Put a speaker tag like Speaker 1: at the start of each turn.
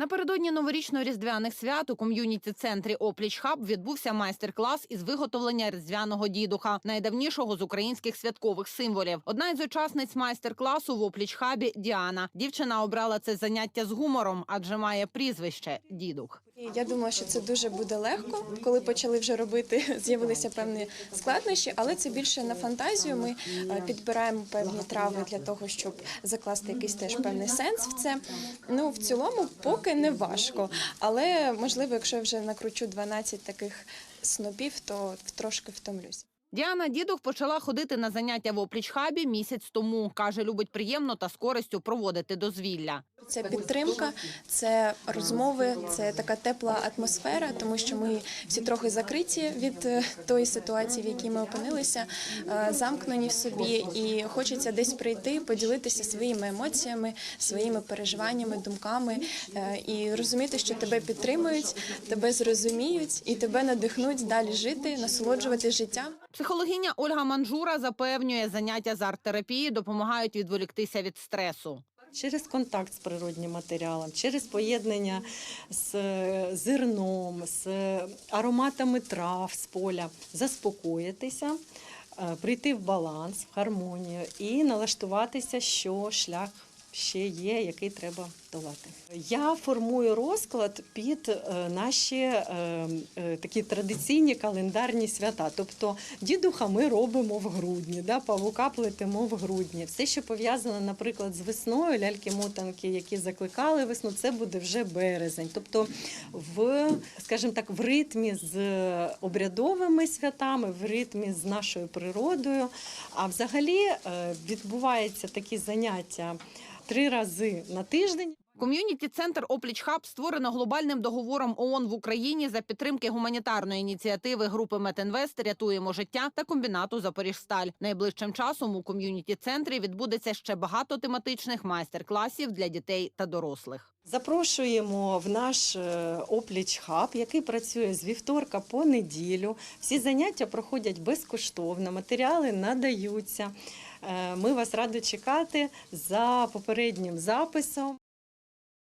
Speaker 1: Напередодні новорічно-різдвяних свят у ком'юніті-центрі Опліч Хаб відбувся майстер-клас із виготовлення різдвяного дідуха, найдавнішого з українських святкових символів. Одна із учасниць майстер-класу в Опліч Хабі Діана. Дівчина обрала це заняття з гумором, адже має прізвище дідух.
Speaker 2: Я думала, що це дуже буде легко. Коли почали вже робити, з'явилися певні складнощі, але це більше на фантазію. Ми е, підбираємо певні трави для того, щоб закласти якийсь теж певний сенс в це. Ну в цілому, поки не важко. Але можливо, якщо я вже накручу 12 таких снопів, то трошки втомлюсь.
Speaker 1: Діана Дідух почала ходити на заняття в Опліч Хабі місяць тому. каже, любить приємно та з користю проводити дозвілля.
Speaker 2: Це підтримка, це розмови, це така тепла атмосфера, тому що ми всі трохи закриті від е, тої ситуації, в якій ми опинилися, е, замкнені в собі, і хочеться десь прийти, поділитися своїми емоціями, своїми переживаннями, думками е, і розуміти, що тебе підтримують, тебе зрозуміють і тебе надихнуть далі жити, насолоджувати життям.
Speaker 1: Психологиня Ольга Манжура запевнює, заняття з арт-терапії допомагають відволіктися від стресу.
Speaker 3: Через контакт з природнім матеріалом, через поєднання з е, зерном, з ароматами трав з поля, заспокоїтися, е, прийти в баланс, в гармонію і налаштуватися, що шлях ще є, який треба долати. Я формую розклад під е, наші е, е, такі традиційні календарні свята. Тобто дідуха ми робимо в грудні, да, павука плетемо в грудні. Все, що пов'язано, наприклад, з весною, ляльки-мотанки, які закликали весну, це буде вже березень. Тобто, в, скажімо так, в ритмі з обрядовими святами, в ритмі з нашою природою. А взагалі відбуваються такі заняття три рази на тиждень.
Speaker 1: Ком'юніті-центр Опліч Хаб створено глобальним договором ООН в Україні за підтримки гуманітарної ініціативи групи Метінвест Рятуємо життя та комбінату Запоріжсталь. Найближчим часом у ком'юніті-центрі відбудеться ще багато тематичних майстер-класів для дітей та дорослих.
Speaker 3: Запрошуємо в наш е, опліч хаб, який працює з вівторка по неділю. Всі заняття проходять безкоштовно, матеріали надаються. Е, Ми вас раді чекати за попереднім записом.